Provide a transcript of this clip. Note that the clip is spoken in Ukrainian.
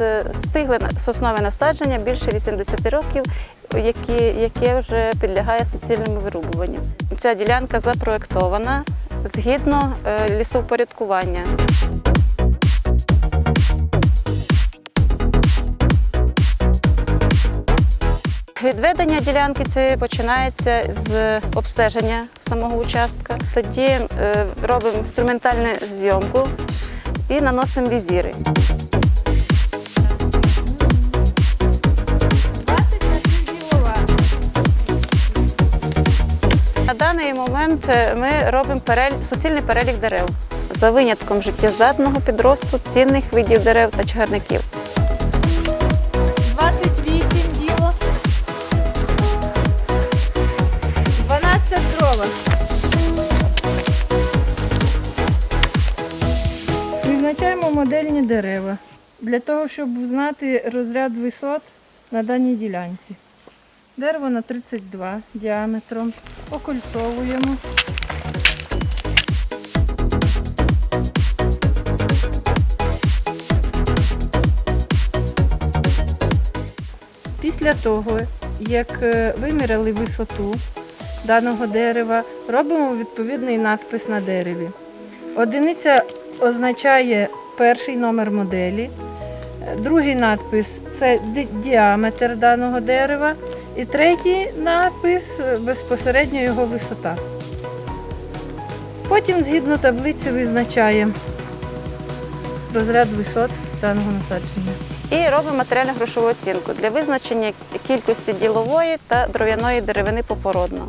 Достигли на- соснове насадження більше 80 років, яке вже підлягає суцільному вирубуванню. Ця ділянка запроектована згідно е, лісовпорядкування. Відведення ділянки цієї починається з обстеження самого участка. Тоді е, робимо інструментальну зйомку і наносимо візіри. Даний момент е, ми робимо перелік, суцільний перелік дерев за винятком життєздатного підросту, цінних видів дерев та чагарників. 28 діло. 12 дрова. Визначаємо модельні дерева для того, щоб знати розряд висот на даній ділянці. Дерево на 32 діаметром. Окольцовуємо. Після того, як е, виміряли висоту даного дерева, робимо відповідний надпис на дереві. Одиниця означає перший номер моделі, е, другий надпис це діаметр даного дерева, і третій надпис е, безпосередньо його висота. Потім, згідно таблиці, визначаємо розряд висот даного насадження. І робимо матеріально-грошову оцінку для визначення кількості ділової та дров'яної деревини попородно.